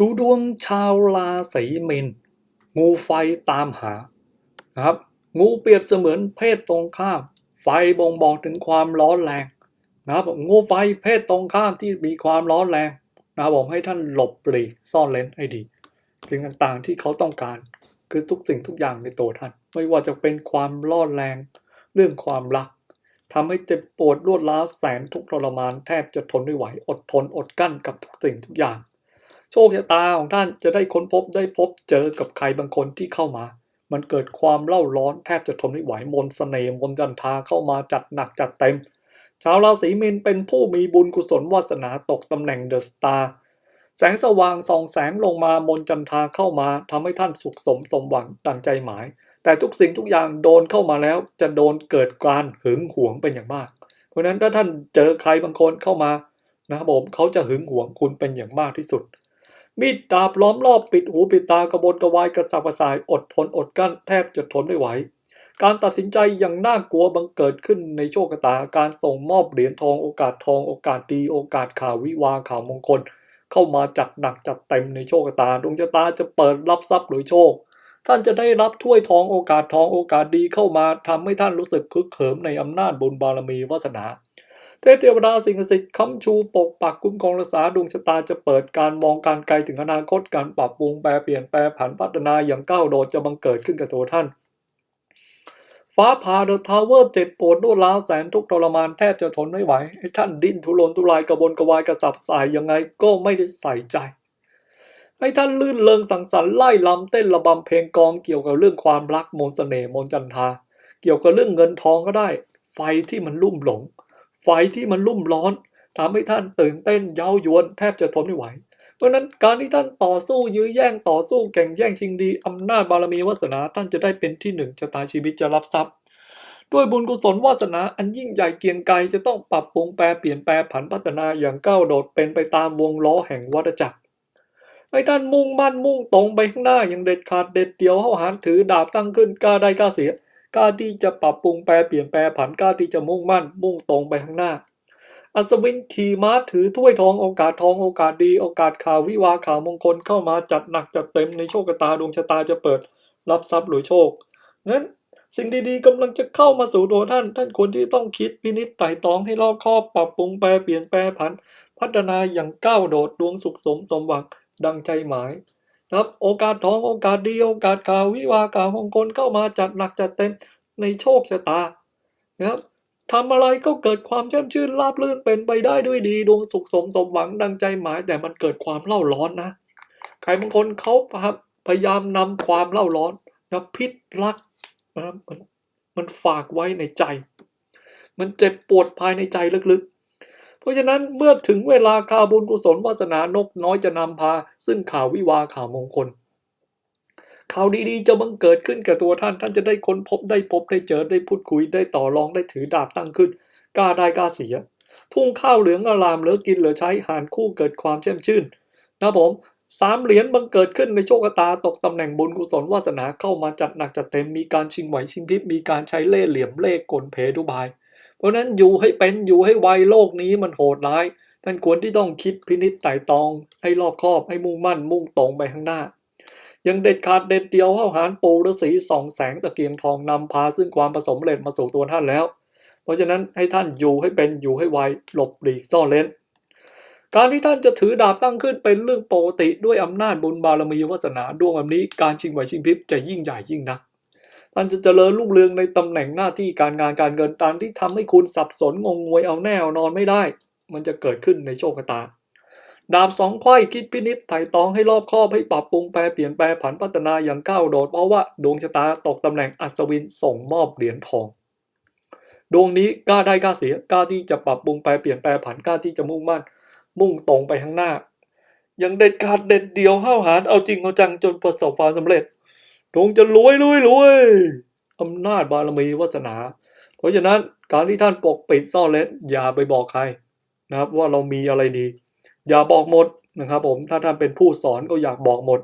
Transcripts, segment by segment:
ดูดวงชาวราศีมีนงูไฟตามหานะครับ งูเปรียบเสมือนเพศตรงข้าม ไฟบ่งบอกถึงความร้อนแรงนะครับงูไฟเพศตรงข้ามที่มีความร้อนแรงนะครับผมให้ท่านหลบปลีกซ่อนเลนให้ดีสิ่งต่างๆที่เขาต้องการ คือทุกสิ่งทุกอย่างในตัวท่าน ไม่ว่าจะเป็นความร้อนแรง เรื่องความรักทำให้เจ็บปวดรวดร้าวแสนทุกทรมานแทบจะทนไม่ไหวอดทนอดกั้นกับทุกสิ่งทุกอย่าง โชคชะตาของท่านจะได้ค้นพบได้พบเจอกับใครบางคนที่เข้ามา มันเกิดความเล่าร้อนแทบจะทนไม่ไหวมนต์เสน่ห์มนจันทาเข้ามาจัดหนักจัดเต็ม ชาวราศีมีนเป็นผู้มีบุญกุศลวาสนาตกตำแหน่งเดอะสตาร์แสงสว่างส่องแสงลงมามนจันทาเข้ามาทำให้ท่านสุขสมสมหวังดังใจหมาย แต่ทุกสิ่งทุกอย่างโดนเข้ามาแล้วจะโดนเกิดการหึงหวงเป็นอย่างมาก เพราะนั้นถ้าท่านเจอใครบางคนเข้ามานะครับผมเขาจะหึงหวงคุณเป็นอย่างมากที่สุด มีดดาบล้อมรอบปิดหูปิดตากระบนกระวายกระสับกระส่ายอดทนอดกั้นแทบจะทนไม่ไหว การตัดสินใจอย่างน่ากลัวบังเกิดขึ้นในโชคชะตาการส่งมอบเหรียญทองโอกาสทองโอกาสดีโอกาสข่าววิวาข่าวมงคล เข้ามาจัดหนักจัดเต็มในโชคชะตาดวงชะตาจะเปิดรับทรัพย์หรือโชค ท่านจะได้รับถ้วยทองโอกาสทองโอกาสดีเข้ามาทำให้ท่านรู้สึกคึกเขิมในอำนาจบุญบารมีวาสนา เทพเทวดาสิ่งศักดิ์สิทธิ์ค้ำชูปกปักคุ้มครองรักษาดวงชะตาจะเปิดการมองการไกลถึงอนาคตการปรับปรุงแปลเปลี่ยนแปลผันพัฒนาอย่างก้าวโดดจะบังเกิดขึ้นกับตัวท่าน ฟ้าผ่าเดอะทาวเวอร์เจ็บปวดรวดร้าวแสนทุกทรมานแทบจะทนไม่ไหวให้ท่านดิ้นทุรนทุรายกระบนกระวายกระสับสายยังไงก็ไม่ได้ใส่ใจให้ท่านลื่นเลงสังสรรค์ไล่ลำเต้นระบำเพลงกองเกี่ยวกับเรื่องความรักมนเสน่ห์มนจันทา เกี่ยวกับเรื่องเงินทองก็ได้ ไฟที่มันลุ่มหลง ไฟที่มันลุ่มร้อนทำให้ท่านตื่นเต้นเย้ายวนแทบจะทนไม่ไหว เพราะนั้นการที่ท่านต่อสู้ยื้อแย่งต่อสู้แข่งแย่งชิงดีอำนาจบารมีวาสนาท่านจะได้เป็นที่หนึ่งชะตาชีวิตจะรับทรัพย์ ด้วยบุญกุศลวาสนาอันยิ่งใหญ่เกียงไกรจะต้องปรับปรุงแปลเปลี่ยนแปลผันพัฒนาอย่างก้าวโดดเป็นไปตามวงล้อแห่งวัฏจักรให้ท่านมุ่งมั่นมุ่งตรงไปข้างหน้าอย่างเด็ดขาดเด็ดเดี่ยวเข้าหารถือดาบตั้งขึ้นกล้าได้กล้าเสีย กล้าที่จะปรับปรุงแปลเปลี่ยนแปลผันกล้าที่จะมุ่งมั่น มุ่งตรงไปข้างหน้า อัศวินขี่ม้าถือถ้วยทองโอกาสทองโอกาสดีโอกาสข่าววิวาข่าวมงคลเข้ามาจัดหนักจัดเต็มในโชคชะตาดวงชะตาจะเปิด รับทรัพย์หรือโชคนั้นสิ่งดีๆกำลังจะเข้ามาสู่ตัวท่าน ท่านควรที่ต้องคิดพินิจไต่ตองให้รอบคอบปรับปรุงแปลเปลี่ยนแปลผัน พัฒนาอย่างก้าวโดดดวงสุขสมสมหวังดังใจหมาย นะครับโอกาสทองโอกาสดีโอกาสข่าววิวาห์ข่าวมงคลเข้ามาจัดหนักจัดเต็มในโชคชะตานะครับทำอะไรก็เกิดความแช่มชื่นราบรื่นเป็นไปได้ด้วยดีดวงสุขสมสมหวังดังใจหมาย แต่มันเกิดความเล่าร้อนนะใครบางคนเขาพยายามนำความเล่าร้อนนะพิษรักนะมันมันฝากไว้ในใจ มันเจ็บปวดภายในใจลึกๆ เพราะฉะนั้นเมื่อถึงเวลาข่าวบุญกุศลวาสนานกน้อยจะนำพา ซึ่งข่าววิวาข่าวมงคลข่าวดีๆจะบังเกิดขึ้นกับตัวท่านท่านจะได้ค้นพบได้พบได้เจอได้พูดคุยได้ต่อรองได้ถือดาบตั้งขึ้นกล้าได้กล้าเสีย ทุ่งข้าวเหลืองอารามเหลือกินเหลือใช้หารคู่เกิดความแช่มชื่นนะผมสามเหรียญบังเกิดขึ้นในโชคชะตาตกตำแหน่งบุญกุศลวาสนาเข้ามาจัดหนักจัดเต็มมีการชิงไหวชิงพริบมีการใช้เล่ห์เหลี่ยมเล่กลเพทุบาย เพราะนั้นอยู่ให้เป็นอยู่ให้ไวโลกนี้มันโหดร้าย ท่านควรที่ต้องคิดพินิจไต่ตอง ให้รอบคอบให้มุ่งมั่นมุ่งตรงไปข้างหน้า ยังเด็ดขาดเด็ดเดียวเข้าหารปูฤาษีสองแสงตะเกียงทองนำพาซึ่งความประสมเร็จมาสู่ตัวท่านแล้ว เพราะฉะนั้นให้ท่านอยู่ให้เป็นอยู่ให้ไวหลบหลีกซ่อนเล้นการที่ท่านจะถือดาบตั้งขึ้นเป็นเรื่องปกติด้วยอำนาจบุญบารมีวาสนาดวงแบบนี้การชิงไหวชิงพริบจะยิ่งใหญ่ยิ่งนัก ท่านจะเจริญรุ่งเรืองในตำแหน่งหน้าที่การงานการเงินตามที่ทำให้คุณสับสนงงงวยเอาแน่นอนไม่ได้ มันจะเกิดขึ้นในโชคชะตา ดาบสองไขว้คิดพินิษไถ่ตองให้รอบคอบให้ปรับปรุงแปลเปลี่ยนแปลผันพัฒนาอย่างก้าวโดดเพราะว่าดวงชะตาตกตำแหน่งอัศวินส่งมอบเหรียญทองดวงนี้กล้าได้กล้าเสียกล้าที่จะปรับปรุงแปลเปลี่ยนแปลผันกล้าที่จะมุ่งมั่น มุ่งตรงไปข้างหน้า ยังเด็ดขาดเด็ดเดียวห้าวหาญเอาจริงเอาจังจนประสบความสำเร็จ ดวงจะรวยรวยรวยอำนาจบารมีวาสนา เพราะฉะนั้นการที่ท่านปกปิดซ่อนเล็นอย่าไปบอกใครนะครับว่าเรามีอะไรดี อย่าบอกหมดนะครับ ผมถ้าท่านเป็นผู้สอนก็อยากบอกหมด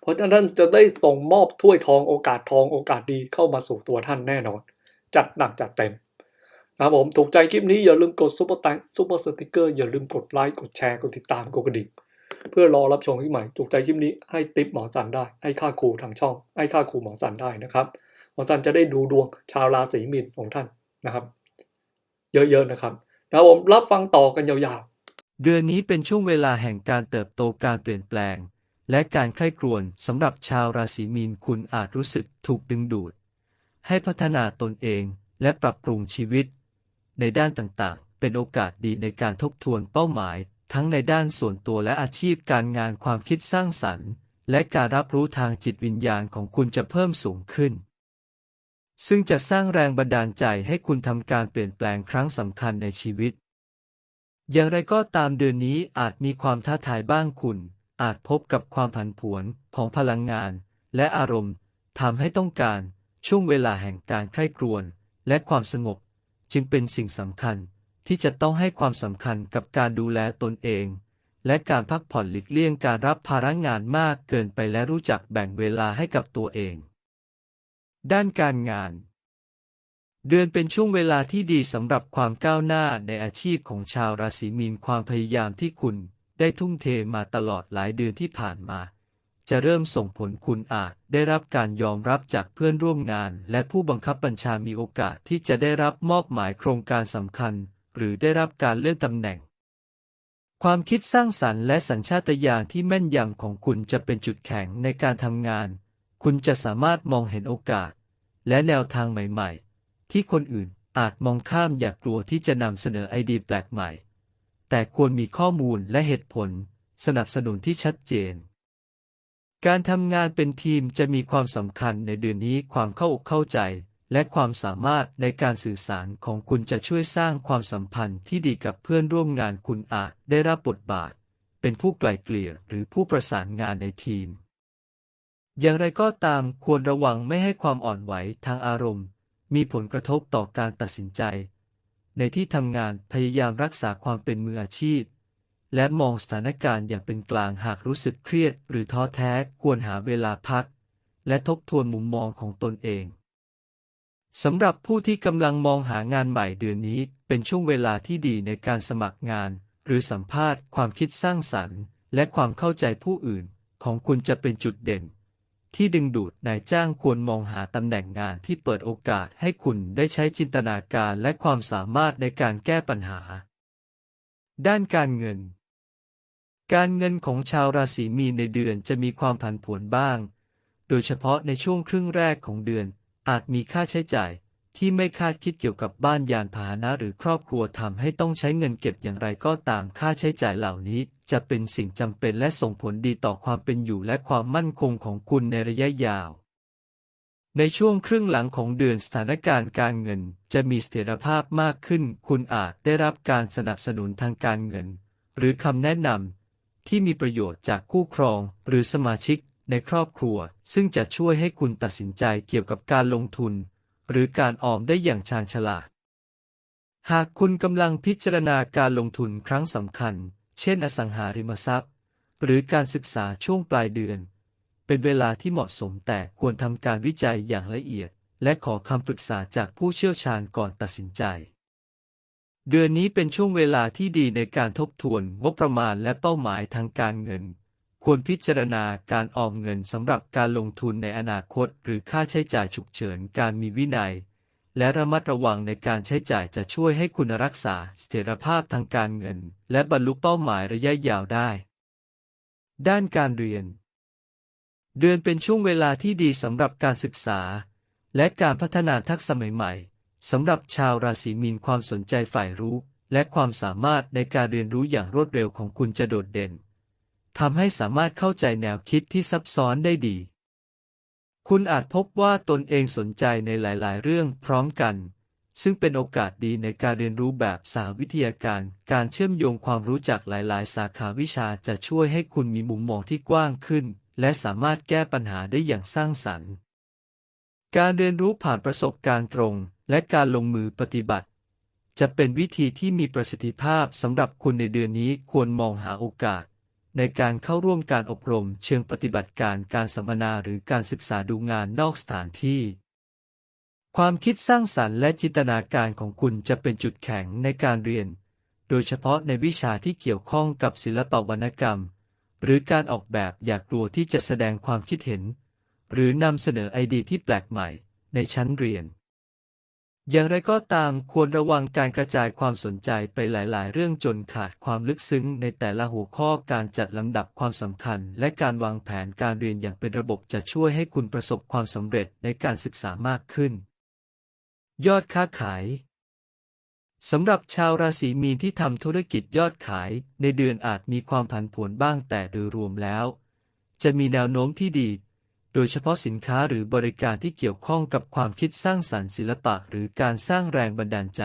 เพราะฉะนั้นท่านจะได้ส่งมอบถ้วยทองโอกาสทองโอกาสดีเข้ามาสู่ตัวท่านแน่นอน จัดหนักจัดเต็มนะครับผมถูกใจคลิปนี้อย่าลืมกดซุปเปอร์แตงซุปเปอร์สติกเกอร์อย่าลืมกดไลค์กดแชร์กดติดตามกดกระดิ่ง เพื่อรอรับชมคลิปใหม่ ถูกใจคลิปนี้ให้ติปหมอสันได้ ให้ค่าครูทางช่อง ให้ค่าครูหมอสันได้นะครับ หมอสันจะได้ดูดวงชาวราศีมีนของท่านนะครับ เยอะๆนะครับนะครับผมรับฟังต่อกันยาวๆ เดือนนี้เป็นช่วงเวลาแห่งการเติบโตการเปลี่ยนแปลง และการใคร่ครวญสำหรับชาวราศีมีนคุณอาจรู้สึกถูกดึงดูด ให้พัฒนาตนเองและปรับปรุงชีวิต ในด้านต่างๆ เป็นโอกาสดีในการทบทวนเป้าหมาย ทั้งในด้านส่วนตัวและอาชีพการงานความคิดสร้างสรรค์ และการรับรู้ทางจิตวิญญาณของคุณจะเพิ่มสูงขึ้น ซึ่งจะสร้างแรงบันดาลใจให้คุณทำการเปลี่ยนแปลงครั้งสำคัญในชีวิต อย่างไรก็ตามเดือนนี้อาจมีความท้าทายบ้างคุณ อาจพบกับความผันผวนของพลังงาน และอารมณ์ทำให้ต้องการช่วงเวลาแห่งการใคร่ครวญและความสงบ จึงเป็นสิ่งสำคัญ ที่จะต้องให้ความสำคัญกับการดูแลตนเอง และการพักผ่อนหลีกเลี่ยงการรับภาระงานมากเกินไปและรู้จักแบ่งเวลาให้กับตัวเอง ด้านการงาน เดือนเป็นช่วงเวลาที่ดีสำหรับความก้าวหน้าในอาชีพของชาวราศีมีนความพยายามที่คุณได้ทุ่มเทมาตลอดหลายเดือนที่ผ่านมา จะเริ่มส่งผลคุณอาจได้รับการยอมรับจากเพื่อนร่วมงาน และผู้บังคับบัญชามีโอกาสที่จะได้รับมอบหมายโครงการสำคัญ หรือได้รับการเลื่อนตำแหน่ง ความคิดสร้างสรรค์และสัญชาตญาณที่แม่นยำของคุณจะเป็นจุดแข็งในการทำงาน คุณจะสามารถมองเห็นโอกาส และแนวทางใหม่ๆ ที่คนอื่นอาจมองข้ามอยากกลัวที่จะนำเสนอไอเดียแปลกใหม่ แต่ควรมีข้อมูลและเหตุผลสนับสนุนที่ชัดเจน การทำงานเป็นทีมจะมีความสำคัญในเดือนนี้ความเข้าอกเข้าใจ และความสามารถในการสื่อสารของคุณจะช่วยสร้างความสัมพันธ์ที่ดีกับเพื่อนร่วมงานคุณอาจได้รับบทบาท เป็นผู้ไกล่เกลี่ยหรือผู้ประสานงานในทีม อย่างไรก็ตามควรระวังไม่ให้ความอ่อนไหวทางอารมณ์ มีผลกระทบต่อการตัดสินใจ ในที่ทำงานพยายามรักษาความเป็นมืออาชีพ และมองสถานการณ์อย่างเป็นกลางหากรู้สึกเครียด หรือท้อแท้ควรหาเวลาพัก และทบทวนมุมมองของตนเอง สำหรับผู้ที่กำลังมองหางานใหม่เดือนนี้ เป็นช่วงเวลาที่ดีในการสมัครงาน หรือสัมภาษณ์ความคิดสร้างสรรค์ และความเข้าใจผู้อื่น ของคุณจะเป็นจุดเด่น ที่ดึงดูดนายจ้างควรมองหาตำแหน่งงานที่เปิดโอกาสให้คุณได้ใช้จินตนาการและความสามารถในการแก้ปัญหา ด้านการเงิน การเงินของชาวราศีมีนในเดือนจะมีความผันผวนบ้าง โดยเฉพาะในช่วงครึ่งแรกของเดือน อาจมีค่าใช้จ่ายที่ไม่คาดคิดเกี่ยวกับบ้านยานพาหนะหรือครอบครัวทำให้ต้องใช้เงินเก็บอย่างไรก็ตามค่าใช้จ่ายเหล่านี้ จะเป็นสิ่งจำเป็นและส่งผลดีต่อความเป็นอยู่และความมั่นคงของคุณในระยะยาว ในช่วงครึ่งหลังของเดือนสถานการณ์การเงิน จะมีเสถียรภาพมากขึ้น คุณอาจได้รับการสนับสนุนทางการเงิน หรือคำแนะนำที่มีประโยชน์จากคู่ครองหรือสมาชิก ในครอบครัว ซึ่งจะช่วยให้คุณตัดสินใจเกี่ยวกับการลงทุน หรือการออมได้อย่างชาญฉลาด หากคุณกำลังพิจารณาการลงทุนครั้งสำคัญ เช่นอสังหาริมทรัพย์ หรือการศึกษาช่วงปลายเดือน เป็นเวลาที่เหมาะสมแต่ควรทำการวิจัยอย่างละเอียด และขอคำปรึกษาจากผู้เชี่ยวชาญก่อนตัดสินใจเดือนนี้เป็นช่วงเวลาที่ดีในการทบทวนงบประมาณและเป้าหมายทางการเงิน ควรพิจารณาการออมเงินสำหรับการลงทุนในอนาคต หรือค่าใช้จ่ายฉุกเฉินการมีวินัย และระมัดระวังในการใช้จ่ายจะช่วยให้คุณรักษาเสถียรภาพทางการเงิน และบรรลุเป้าหมายระยะยาวได้ ด้านการเรียน เดือนเป็นช่วงเวลาที่ดีสำหรับการศึกษา และการพัฒนาทักษะใหม่ๆสำหรับชาวราศีมีนความสนใจฝ่ายรู้ และความสามารถในการเรียนรู้อย่างรวดเร็วของคุณจะโดดเด่น ทำให้สามารถเข้าใจแนวคิดที่ซับซ้อนได้ดี คุณอาจพบว่าตนเองสนใจในหลายๆ เรื่องพร้อมกัน ซึ่งเป็นโอกาสดีในการเรียนรู้แบบสาวิทยาการ การเชื่อมโยงความรู้จากหลาย ๆ สาขาวิชาจะช่วยให้คุณมีมุมมองที่กว้างขึ้น และสามารถแก้ปัญหาได้อย่างสร้างสรรค์ การเรียนรู้ผ่านประสบการณ์ตรง และการลงมือปฏิบัติจะเป็นวิธีที่มีประสิทธิภาพสำหรับคุณในเดือนนี้ควรมองหาโอกาส ในการเข้าร่วมการอบรมเชิงปฏิบัติการการสัมมนาหรือการศึกษาดูงานนอกสถานที่ ความคิดสร้างสรรค์และจินตนาการของคุณจะเป็นจุดแข็งในการเรียน โดยเฉพาะในวิชาที่เกี่ยวข้องกับศิลปวรรณกรรม หรือการออกแบบอยากกลัวที่จะแสดงความคิดเห็น หรือนำเสนอไอเดียที่แปลกใหม่ในชั้นเรียน อย่างไรก็ตามควรระวังการกระจายความสนใจไปหลาย ๆ เรื่องจนขาดความลึกซึ้งในแต่ละหัวข้อการจัดลำดับความสำคัญ และการวางแผนการเรียนอย่างเป็นระบบจะช่วยให้คุณประสบความสำเร็จในการศึกษามากขึ้น ยอดค้าขายสำหรับชาวราศีมีนที่ทำธุรกิจยอดขาย ในเดือนอาจมีความผันผวนบ้างแต่โดยรวมแล้ว จะมีแนวโน้มที่ดี โดยเฉพาะสินค้าหรือบริการที่เกี่ยวข้องกับความคิดสร้างสรรค์ศิลปะหรือการสร้างแรงบันดาลใจ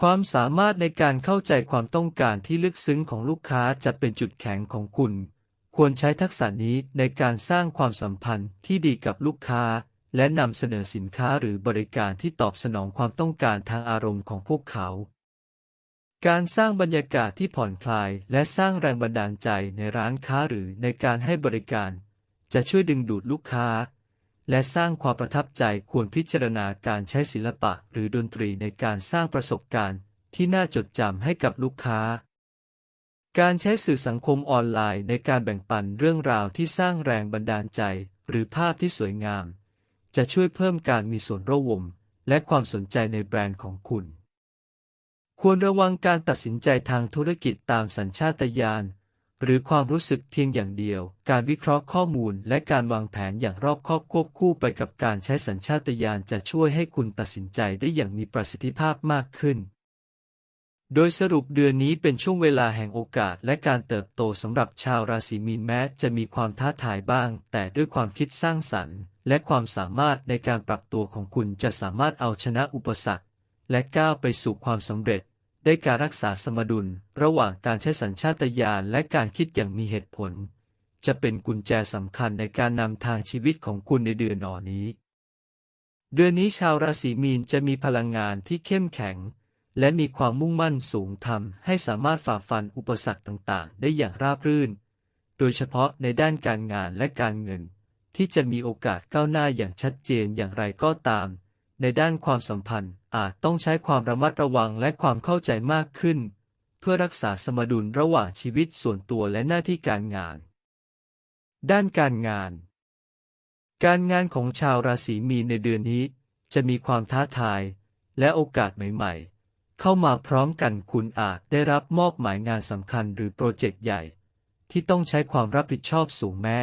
ความสามารถในการเข้าใจความต้องการที่ลึกซึ้งของลูกค้าจะเป็นจุดแข็งของคุณ ควรใช้ทักษะนี้ในการสร้างความสัมพันธ์ที่ดีกับลูกค้า และนำเสนอสินค้าหรือบริการที่ตอบสนองความต้องการทางอารมณ์ของพวกเขาการสร้างบรรยากาศที่ผ่อนคลายและสร้างแรงบันดาลใจในร้านค้าหรือในการให้บริการ จะช่วยดึงดูดลูกค้า และสร้างความประทับใจควรพิจารณาการใช้ศิลปะหรือดนตรีในการสร้างประสบการณ์ที่น่าจดจำให้กับลูกค้า การใช้สื่อสังคมออนไลน์ในการแบ่งปันเรื่องราวที่สร้างแรงบันดาลใจหรือภาพที่สวยงาม จะช่วยเพิ่มการมีส่วนร่วมและความสนใจในแบรนด์ของคุณ ควรระวังการตัดสินใจทางธุรกิจตามสัญชาตญาณ หรือความรู้สึกเพียงอย่างเดียว การวิเคราะห์ข้อมูลและการวางแผนอย่างรอบคอบควบคู่ไปกับการใช้สัญชาตญาณจะช่วยให้คุณตัดสินใจได้อย่างมีประสิทธิภาพมากขึ้น โดยสรุปเดือนนี้เป็นช่วงเวลาแห่งโอกาสและการเติบโตสำหรับชาวราศีมีนแม้จะมีความท้าทายบ้าง แต่ด้วยความคิดสร้างสรรค์ และความสามารถในการปรับตัวของคุณจะสามารถเอาชนะอุปสรรค และก้าวไปสู่ความสำเร็จ ได้การรักษาสมดุลระหว่างการใช้สัญชาตญาณและการคิดอย่างมีเหตุผล จะเป็นกุญแจสำคัญในการนำทางชีวิตของคุณในเดือนหนอนี้ เดือนนี้ชาวราศีมีนจะมีพลังงานที่เข้มแข็ง และมีความมุ่งมั่นสูงทำให้สามารถฝ่าฟันอุปสรรคต่างๆ ได้อย่างราบรื่น โดยเฉพาะในด้านการงานและการเงิน ที่จะมีโอกาสก้าวหน้าอย่างชัดเจนอย่างไรก็ตาม ในด้านความสัมพันธ์อาจต้องใช้ความระมัดระวังและความเข้าใจมากขึ้น เพื่อรักษาสมดุลระหว่างชีวิตส่วนตัวและหน้าที่การงาน ด้านการงาน การงานของชาวราศีมีนในเดือนนี้ จะมีความท้าทาย และโอกาสใหม่ๆ เข้ามาพร้อมกันคุณอาจได้รับมอบหมายงานสำคัญหรือโปรเจกต์ใหญ่ ที่ต้องใช้ความรับผิดชอบสูงแม้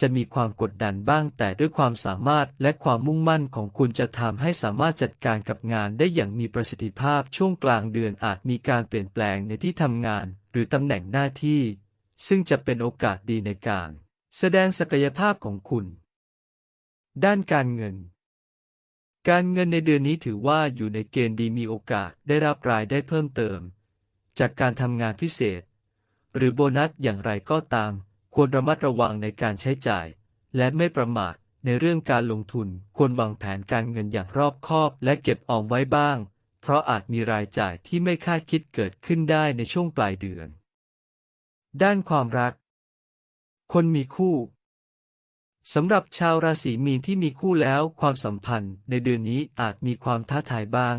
จะมีความกดดันบ้างแต่ด้วยความสามารถและความมุ่งมั่นของคุณจะทำให้สามารถจัดการกับงานได้อย่างมีประสิทธิภาพช่วงกลางเดือนอาจมีการเปลี่ยนแปลงในที่ทำงาน หรือตำแหน่งหน้าที่ ซึ่งจะเป็นโอกาสดีในการ แสดงศักยภาพของคุณ ด้านการเงิน การเงินในเดือนนี้ถือว่าอยู่ในเกณฑ์ดีมีโอกาสได้รับรายได้เพิ่มเติม จากการทำงานพิเศษ หรือโบนัสอย่างไรก็ตาม ควรระมัดระวังในการใช้จ่าย และไม่ประมาทในเรื่องการลงทุนควรวางแผนการเงินอย่างรอบคอบและเก็บออมไว้บ้าง เพราะอาจมีรายจ่ายที่ไม่คาดคิดเกิดขึ้นได้ในช่วงปลายเดือน ด้านความรัก คนมีคู่สำหรับชาวราศีมีนที่มีคู่แล้วความสัมพันธ์ในเดือนนี้อาจมีความท้าทายบ้าง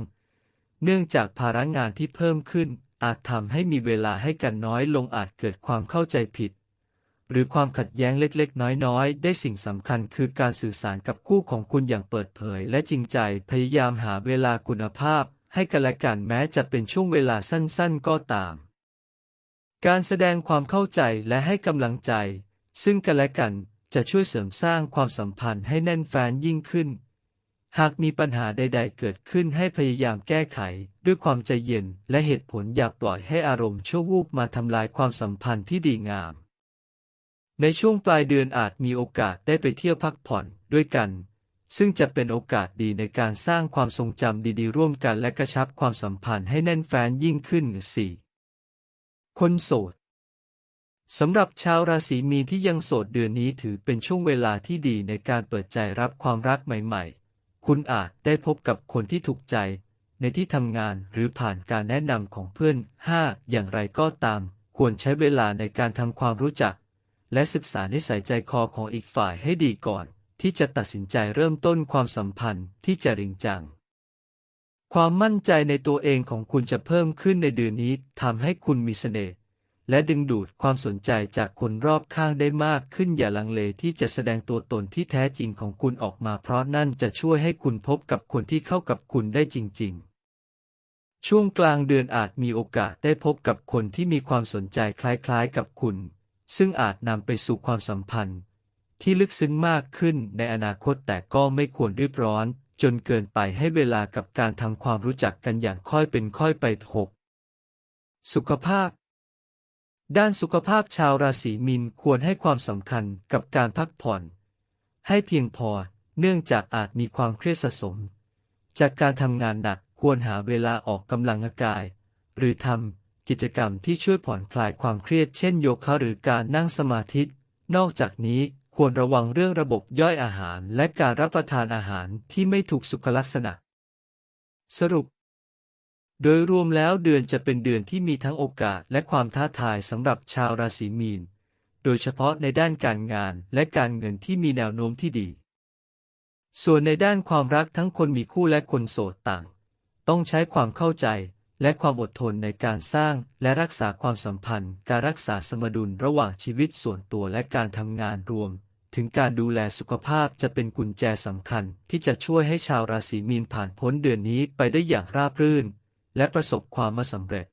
เนื่องจากภาระงานที่เพิ่มขึ้น อาจทำให้มีเวลาให้กันน้อยลงอาจเกิดความเข้าใจผิด หรือความขัดแย้งเล็กๆ น้อยๆ ได้สิ่งสำคัญคือการสื่อสารกับคู่ของคุณอย่างเปิดเผย และจริงใจ พยายามหาเวลาคุณภาพ ให้กันและกันแม้จะเป็นช่วงเวลาสั้นๆ ก็ตาม การแสดงความเข้าใจและให้กำลังใจ ซึ่งกันและกันจะช่วยเสริมสร้างความสัมพันธ์ให้แน่นแฟ้นยิ่งขึ้น หากมีปัญหาใด ๆ เกิดขึ้นให้พยายามแก้ไข ด้วยความใจเย็นและเหตุผลอย่าปล่อยให้อารมณ์ชั่ววูบมาทำลายความสัมพันธ์ที่ดีงาม ในช่วงปลายเดือนอาจมีโอกาสได้ไปเที่ยวพักผ่อนด้วยกัน ซึ่งจะเป็นโอกาสดีในการสร้างความทรงจำดีๆ ร่วมกันและกระชับความสัมพันธ์ให้แน่นแฟ้นยิ่งขึ้น 4. คนโสดสำหรับชาวราศีมีนที่ยังโสดเดือนนี้ถือเป็นช่วงเวลาที่ดีในการเปิดใจรับความรักใหม่ๆ คุณอาจได้พบกับคนที่ถูกใจ ในที่ทำงานหรือผ่านการแนะนำของเพื่อน 5. อย่างไรก็ตาม ควรใช้เวลาในการทำความรู้จัก และศึกษานิสัยใจคอของอีกฝ่ายให้ดีก่อน ที่จะตัดสินใจเริ่มต้นความสัมพันธ์ที่จะริงจัง ความมั่นใจในตัวเองของคุณจะเพิ่มขึ้นในเดือนนี้ทำให้คุณมีเสน่ห์และดึงดูดความสนใจจากคนรอบข้างได้มากขึ้นอย่าลังเลที่จะแสดงตัวตนที่แท้จริงของคุณออกมาเพราะนั่นจะช่วยให้คุณพบกับคนที่เข้ากับคุณได้จริง ๆ ช่วงกลางเดือนอาจมีโอกาสได้พบกับคนที่มีความสนใจคล้ายๆกับคุณ ซึ่งอาจนำไปสู่ความสัมพันธ์ ที่ลึกซึ้งมากขึ้นในอนาคตแต่ก็ไม่ควรรีบร้อน จนเกินไปให้เวลากับการทำความรู้จักกันอย่างค่อยเป็นค่อยไปหกสุขภาพ ด้านสุขภาพชาวราศีมีนควรให้ความสำคัญกับการพักผ่อน ให้เพียงพอเนื่องจากอาจมีความเครียดสะสม จากการทำงานหนักควรหาเวลาออกกำลังกาย หรือทำ กิจกรรมที่ช่วยผ่อนคลายความเครียดเช่นโยคะหรือการนั่งสมาธิ นอกจากนี้ควรระวังเรื่องระบบย่อยอาหารและการรับประทานอาหารที่ไม่ถูกสุขลักษณะ สรุป โดยรวมแล้วเดือนจะเป็นเดือนที่มีทั้งโอกาสและความท้าทายสำหรับชาวราศีมีน โดยเฉพาะในด้านการงานและการเงินที่มีแนวโน้มที่ดี ส่วนในด้านความรักทั้งคนมีคู่และคนโสดต่าง ต้องใช้ความเข้าใจ และความอดทนในการสร้างและรักษาความสัมพันธ์ การรักษาสมดุลระหว่างชีวิตส่วนตัวและการทำงานรวม ถึงการดูแลสุขภาพจะเป็นกุญแจสำคัญ ที่จะช่วยให้ชาวราศีมีนผ่านพ้นเดือนนี้ไปได้อย่างราบรื่น และประสบความสำเร็จ